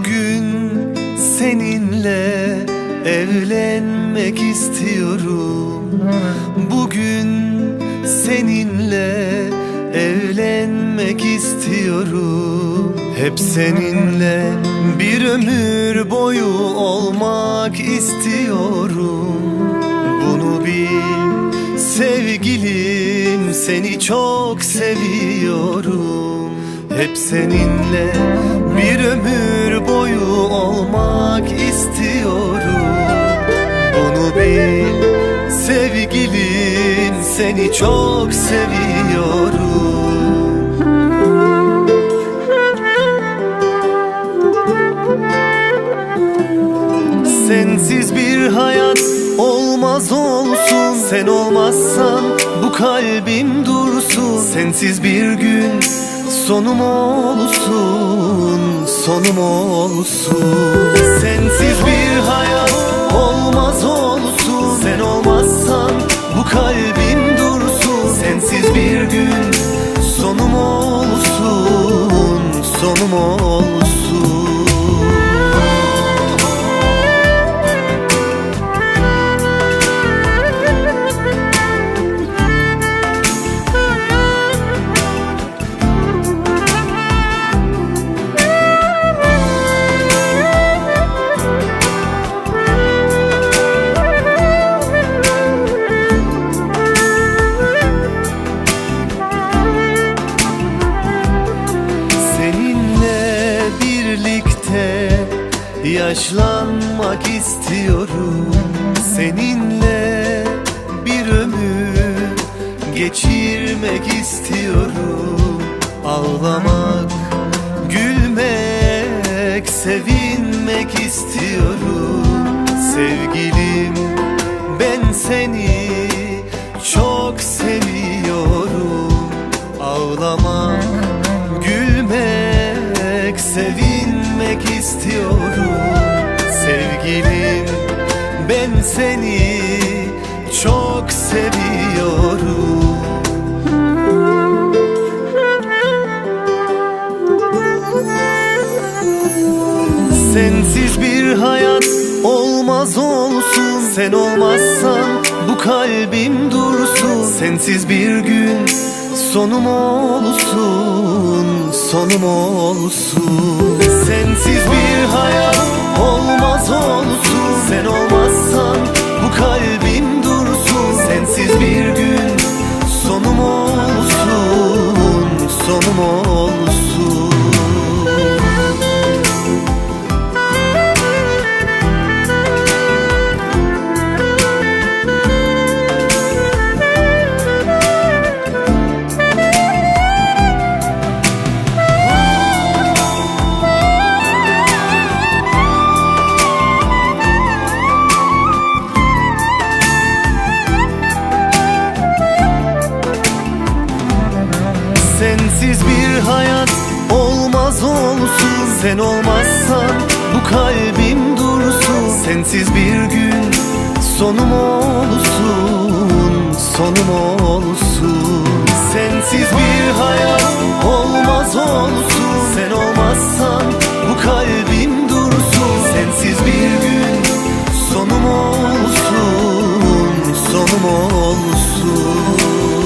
Bugün seninle evlenmek istiyorum. Bugün seninle evlenmek istiyorum. Hep seninle bir ömür boyu olmak istiyorum. Bunu bil sevgilim seni çok seviyorum. Hep seninle bir ömür boyu olmak istiyorum. Bunu bil sevgilim seni çok seviyorum. Sensiz bir hayat olmaz olsun. Sen olmazsan bu kalbim dursun. Sensiz bir gün sonum olsun Sonum olsun. Sensiz bir hayat olmaz olsun. Sen olmazsan bu kalbim dursun. Sensiz bir gün sonum olsun. Sonum olsun yaşlanmak istiyorum Seninle. Bir ömür geçirmek istiyorum. Ağlamak, gülmek, sevinmek istiyorum. Sevgilim ben seni çok seviyorum. Ağlamak, gülmek, sevinmek istiyorum. Sevgilim ben seni çok seviyorum. Sensiz bir hayat olmaz olsun. Sen olmazsan bu kalbim dursun. Sensiz bir gün sonum olsun Sonum olsun. Sensiz bir hayat olmaz olsun. Sen olmazsan bu kalbim dursun. Sensiz bir gün sonum olsun. Sonum olsun hayat olmaz olsun. Sen olmazsan bu kalbim dursun. Sensiz bir gün sonum olsun. Sonum olsun. Sensiz bir hayat olmaz olsun. Sen olmazsan bu kalbim dursun. Sensiz bir gün sonum olsun. Sonum olsun.